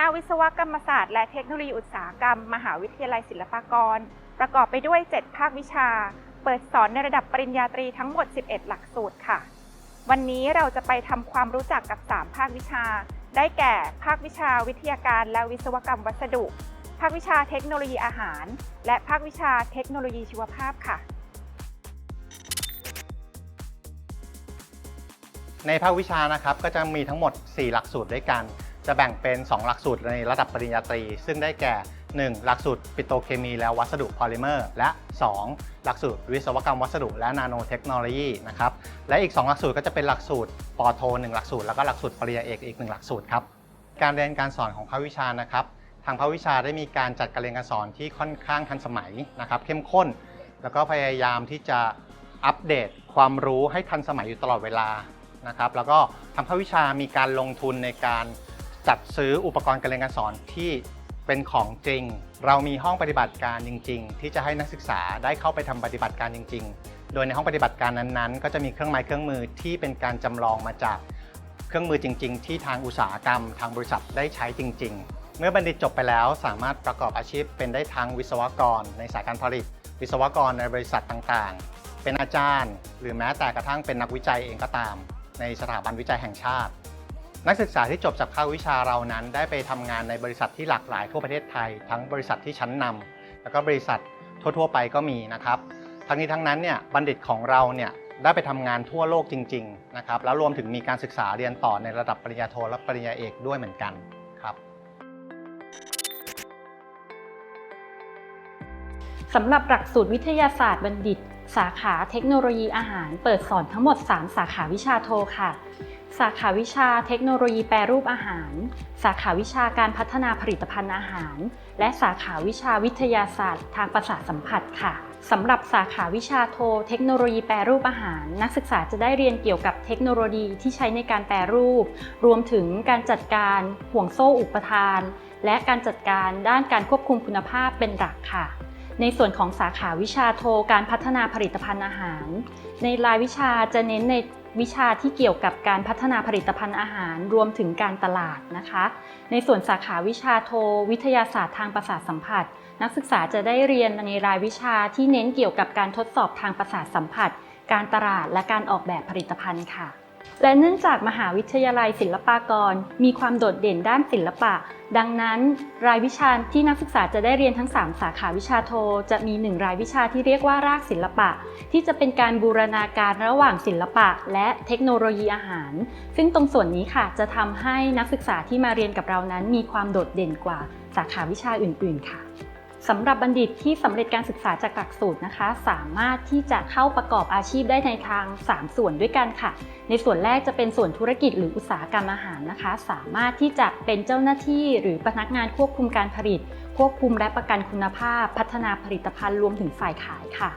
ณะวิศวกรรมศาสตร์และเทคโนโลยีอุตสาหกรรม มหาวิทยาลัยศิลปากร ประกอบไปด้วย 7 ภาควิชา เปิดสอนในระดับปริญญาตรีทั้งหมด 11 หลักสูตรค่ะ วันนี้เราจะไปทำความรู้จักกับ 3 ภาควิชา ได้แก่ภาควิชาวิทยาการและวิศวกรรมวัสดุ ภาควิชาเทคโนโลยีอาหาร และภาควิชาเทคโนโลยีชีวภาพค่ะในภาควิชานะครับก็จะมีทั้งหมด 4 หลักสูตรด้วยกัน จะแบ่งเป็น 2 หลักสูตรในระดับปริญญาตรี ซึ่งได้แก่ 1. หลักสูตรปิโตเคมีและวัสดุพอลิเมอร์ และ 2. หลักสูตรวิศวกรรมวัสดุและนาโนเทคโนโลยีนะครับและอีก 2 หลักสูตรก็จะเป็นหลักสูตรปอโท 1 หลักสูตรแล้วก็หลักสูตรปริญญาเอกอีก 1 หลักสูตรครับการเรียนการสอนของภาควิชานะครับทางภาควิชาได้มีการจัดการเรียนการสอนที่ค่อนข้างทันสมัยนะครับเข้มข้น แล้วก็พยายามที่จะอัปเดตความรู้ให้ทันสมัยอยู่ตลอดเวลานะครับแล้วก็ทางภาควิชามีการลงทุนในการ จัดซื้ออุปกรณ์การเรียนการสอนที่เป็นของจริง เรามีห้องปฏิบัติการจริง ๆ ที่จะให้นักศึกษาได้เข้าไปทำปฏิบัติการจริง ๆ โดยในห้องปฏิบัติการนั้นๆ ก็จะมีเครื่องไม้เครื่องมือที่เป็นการจำลองมาจากเครื่องมือจริง ๆ ที่ทางอุตสาหกรรม ทางบริษัทได้ใช้จริง ๆ เมื่อบัณฑิตจบไปแล้วสามารถประกอบอาชีพ เป็นได้ทั้งวิศวกร ในสายการผลิต วิศวกรในบริษัทต่างๆ เป็นอาจารย์ หรือแม้แต่กระทั่งเป็นนักวิจัยเองก็ตาม ในสถาบันวิจัยแห่งชาติ นักศึกษาที่จบจากภาควิชาเรานั้น ได้ไปทำงานในบริษัทที่หลากหลายทั่วประเทศไทย ทั้งบริษัทที่ชั้นนำแล้วก็บริษัททั่ว ๆ ไปก็มีนะครับ ทั้งนี้ทั้งนั้นเนี่ยบัณฑิตของเราเนี่ยได้ไปทำงานทั่วโลกจริงๆนะครับแล้วรวมถึงมีการศึกษาเรียนต่อในระดับปริญญาโทและปริญญาเอกด้วยเหมือนกันครับสำหรับหลักสูตรวิทยาศาสตร์บัณฑิต สาขาเทคโนโลยีอาหาร เปิดสอนทั้งหมด 3 สาขาวิชาโทค่ะ สาขาวิชาเทคโนโลยีแปรรูปอาหาร สาขาวิชาการพัฒนาผลิตภัณฑ์อาหาร และสาขาวิชาวิทยาศาสตร์ ทางประสาทสัมผัสค่ะสำหรับสาขาวิชาโท เทคโนโลยีแปรรูปอาหาร นักศึกษาจะได้เรียนเกี่ยวกับเทคโนโลยีที่ใช้ในการแปรรูป รวมถึงการจัดการห่วงโซ่อุปทาน และการจัดการด้านการควบคุมคุณภาพเป็นหลักค่ะ ในส่วนของสาขาวิชาโทการพัฒนาผลิตภัณฑ์อาหาร ในรายวิชาจะเน้นใน วิชาที่เกี่ยวกับการพัฒนาผลิตภัณฑ์อาหารรวมถึงการตลาดนะคะ ในส่วนสาขาวิชาโท วิทยาศาสตร์ทางประสาทสัมผัส นักศึกษาจะได้เรียนในรายวิชาที่เน้นเกี่ยวกับการทดสอบทางประสาทสัมผัส การตลาดและการออกแบบผลิตภัณฑ์ค่ะ และเนื่องจากมหาวิทยาลัยศิลปากร มีความโดดเด่นด้านศิลปะ ดังนั้น รายวิชาที่นักศึกษาจะได้เรียนทั้ง 3 สาขาวิชาโท จะมี 1 รายวิชาที่เรียกว่ารากศิลปะ ที่จะเป็นการบูรณาการระหว่างศิลปะ และเทคโนโลยีอาหาร ซึ่งตรงส่วนนี้ค่ะจะทำให้นักศึกษาที่มาเรียนกับเรานั้น มีความโดดเด่นกว่าสาขาวิชาอื่น ๆ ค่ะ สำหรับบัณฑิตที่สำเร็จการศึกษาจากหลักสูตรนะคะ สามารถที่จะเข้าประกอบอาชีพได้ในทาง 3 ส่วนด้วยกันค่ะ ในส่วนแรกจะเป็นส่วนธุรกิจหรืออุตสาหกรรมอาหารนะคะ สามารถที่จะเป็นเจ้าหน้าที่หรือพนักงานควบคุมการผลิต ควบคุมและประกันคุณภาพ พัฒนาผลิตภัณฑ์รวมถึงฝ่ายขายค่ะ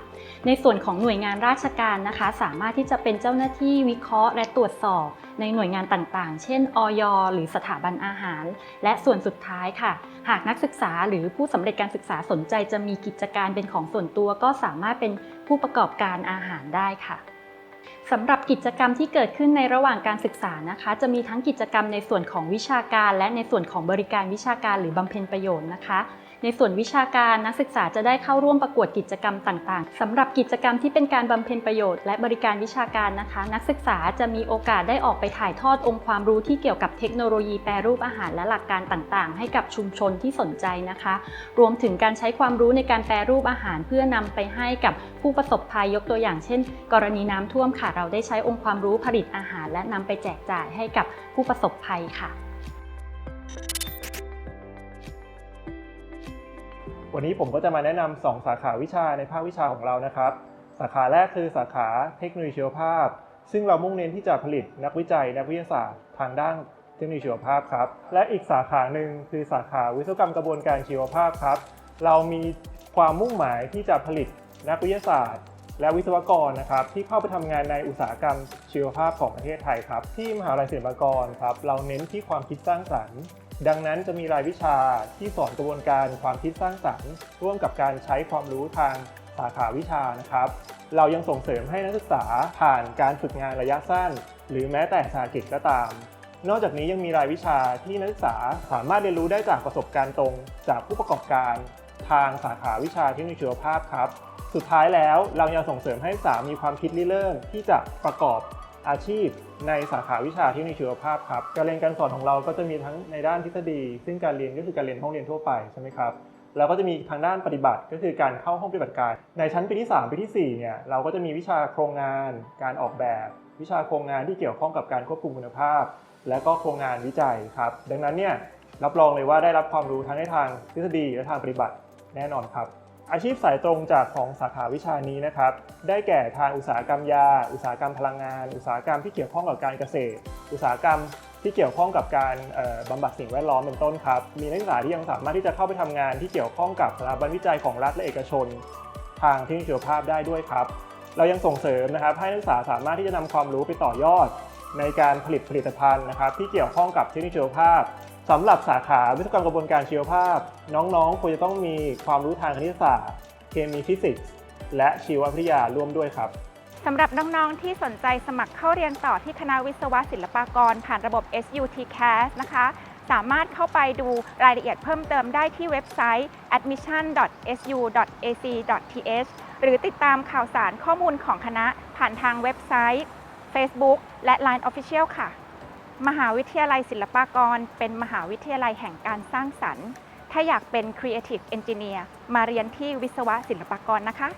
ในส่วนของหน่วยงานราชการนะคะ สามารถที่จะเป็นเจ้าหน้าที่วิเคราะห์ และตรวจสอบ ในหน่วยงานต่างๆ เช่น อยหรือสถาบันอาหาร และส่วนสุดท้ายค่ะ หากนักศึกษาหรือผู้สำเร็จการศึกษาสนใจจะมีกิจการเป็นของส่วนตัว ก็สามารถเป็นผู้ประกอบการอาหารได้ค่ะ สำหรับกิจกรรมที่เกิดขึ้นในระหว่างการศึกษานะคะ จะมีทั้งกิจกรรมในส่วนของวิชาการ และในส่วนของบริการวิชาการหรือบำเพ็ญประโยชน์นะคะในส่วนวิชาการนักศึกษาจะได้เข้าร่วมประกวดกิจกรรมต่างๆสำหรับกิจกรรมที่เป็นการบำเพ็ญประโยชน์และบริการวิชาการนะคะ นักศึกษาจะมีโอกาสได้ออกไปถ่ายทอดองค์ความรู้ที่เกี่ยวกับเทคโนโลยีแปรรูปอาหารและหลักการต่างๆ ให้กับชุมชนที่สนใจนะคะ รวมถึงการใช้ความรู้ในการแปรรูปอาหารเพื่อนำไปให้กับผู้ประสบภัยยกตัวอย่างเช่น กรณีน้ำท่วมค่ะเราได้ใช้องค์ความรู้ผลิตอาหาร และนำไปแจกจ่ายให้กับผู้ประสบภัยค่ะ วันนี้ผมก็จะมาแนะนำ2สาขาวิชาในภาควิชาของเรานะครับ สาขาแรกคือสาขาเทคโนโลยีชีวภาพ ซึ่งเรามุ่งเน้นที่จะผลิตนักวิจัย นักวิทยาศาสตร์ทางด้านเทคโนโลยีชีวภาพครับ และอีกสาขาหนึ่งคือสาขาวิศวกรรมกระบวนการชีวภาพครับ เรามีความมุ่งหมายที่จะผลิตนักวิทยาศาสตร์ และวิศวกรนะครับที่เข้าไปทำงานในอุตสาหกรรมชีวภาพของประเทศไทยครับ ที่มหาวิทยาลัยศิลปากรครับเราเน้นที่ความคิดสร้างสรรค์ ดังนั้นจะมีรายวิชาที่สอนกระบวนการความคิดสร้างสรรค์ ร่วมกับการใช้ความรู้ทางสาขาวิชานะครับ เรายังส่งเสริมให้นักศึกษาผ่านการฝึกงานระยะสั้น หรือแม้แต่สาหกิจก็ตาม นอกจากนี้ยังมีรายวิชาที่นักศึกษาสามารถเรียนรู้ได้จากประสบการณ์ตรงจากผู้ประกอบการ ทางสาขาวิชาเทคโนโลยีชีวภาพครับ สุดท้ายแล้วเรายังส่งเสริมให้นักศึกษามีความคิดริเริ่มที่จะประกอบอาชีพในสาขาวิชาเทคโนโลยีชีวภาพครับการเรียนการสอนของเราก็จะมีทั้งในด้านทฤษฎี ซึ่งการเรียนก็คือการเรียนห้องเรียนทั่วไปใช่ไหมครับแล้วก็จะมีทางด้านปฏิบัติก็คือการเข้าห้องปฏิบัติการ ในชั้นปีที่ 3 ปีที่4เนี่ยเราก็จะมีวิชาโครงงาน การออกแบบ วิชาโครงงานที่เกี่ยวข้องกับการควบคุมคุณภาพ และก็โครงงานวิจัยครับ ดังนั้นเนี่ยรับรองเลยว่าได้รับความรู้ทั้งในทางทฤษฎีและทางปฏิบัติ แน่นอนครับ อาชีพสายตรงจากของสาขาวิชานี้นะครับ ได้แก่ทางอุตสาหกรรมยา อุตสาหกรรมพลังงาน อุตสาหกรรมที่เกี่ยวข้องกับการเกษตร อุตสาหกรรมที่เกี่ยวข้องกับการเอ่อบำบัดสิ่งแวดล้อมเป็นต้นครับ มีนักศึกษาที่ยังสามารถที่จะเข้าไปทำงานที่เกี่ยวข้องกับสถาบันวิจัยของรัฐและเอกชน ทางเทคโนโลยีชีวภาพได้ด้วยครับ เรายังส่งเสริมนะครับให้นักศึกษาสามารถที่จะนำความรู้ไปต่อยอด ในการผลิตผลิตภัณฑ์นะครับที่เกี่ยวข้องกับเทคโนโลยีชีวภาพ สำหรับสาขาวิศวกรรมกระบวนการชีวภาพ น้องๆควรจะต้องมีความรู้ทางคณิตศาสตร์ เคมีฟิสิกส์ และชีววิทยาร่วมด้วยครับสำหรับน้อง ๆ ที่สนใจสมัครเข้าเรียนต่อที่คณะวิศวะศิลปากร ผ่านระบบ SUT CAS นะคะ สามารถเข้าไปดูรายละเอียดเพิ่มเติมได้ที่เว็บไซต์ admission.su.ac.th หรือติดตามข่าวสารข้อมูลของคณะผ่านทางเว็บไซต์ Facebook และ Line Official ค่ะ มหาวิทยาลัยศิลปากร เป็นมหาวิทยาลัยแห่งการสร้างสรรค์ ถ้าอยากเป็น Creative Engineer มาเรียนที่วิศวะศิลปากรนะคะ